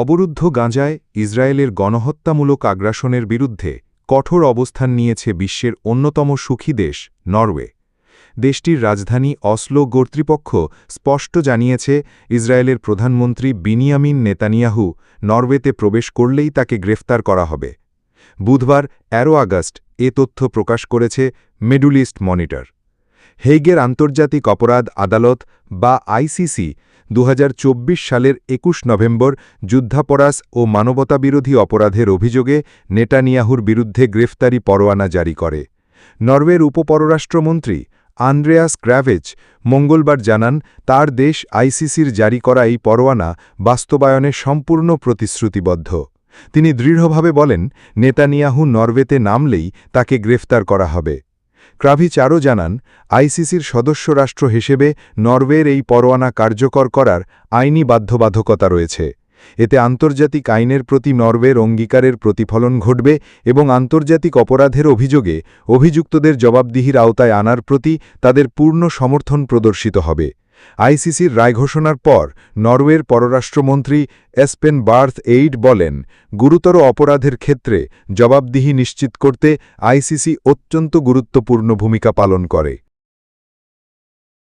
অবরুদ্ধ গাঁজায় ইসরায়েলের গণহত্যামূলক আগ্রাসনের বিরুদ্ধে কঠোর অবস্থান নিয়েছে বিশ্বের অন্যতম সুখী দেশ, নরওয়ে। দেশটির রাজধানী অসলো কর্তৃপক্ষ স্পষ্ট জানিয়েছে, ইসরায়েলের প্রধানমন্ত্রী বিনিয়ামিন নেতানিয়াহু নরওয়েতে প্রবেশ করলেই তাকে গ্রেফতার করা হবে। বুধবার ১৩ আগস্ট, এ তথ্য প্রকাশ করেছে মেডুলিস্ট মনিটর। হেইগের আন্তর্জাতিক অপরাধ আদালত বা আইসিসি দু হাজার চব্বিশ সালের ২১ নভেম্বর যুদ্ধাপরাস ও মানবতাবিরোধী অপরাধের অভিযোগে নেটানিয়াহুর বিরুদ্ধে গ্রেফতারি পরোয়ানা জারি করে। নরওয়ের উপপররাষ্ট্রমন্ত্রী আন্দ্রেয়াস ক্র্যাভেজ মঙ্গলবার জানান, তার দেশ আইসিসির জারি করা এই পরোয়ানা বাস্তবায়নে সম্পূর্ণ প্রতিশ্রুতিবদ্ধ। তিনি দৃঢ়ভাবে বলেন, নেতানিয়াহু নরওয়েতে নামলেই তাকে গ্রেফতার করা হবে। ক্রাভিচ আরও জানান, আইসিসির সদস্য রাষ্ট্র হিসেবে নরওয়ের এই পরোয়ানা কার্যকর করার আইনি বাধ্যবাধকতা রয়েছে। এতে আন্তর্জাতিক আইনের প্রতি নরওয়ের অঙ্গীকারের প্রতিফলন ঘটবে এবং আন্তর্জাতিক অপরাধের অভিযোগে অভিযুক্তদের জবাবদিহির আওতায় আনার প্রতি তাদের পূর্ণ সমর্থন প্রদর্শিত হবে। আইসিসির রায় ঘোষণার পর নরওয়ের পররাষ্ট্রমন্ত্রী এসপেন বার্থ এইড বলেন, গুরুতর অপরাধের ক্ষেত্রে জবাবদিহি নিশ্চিত করতে আইসিসি অত্যন্ত গুরুত্বপূর্ণ ভূমিকা পালন করে।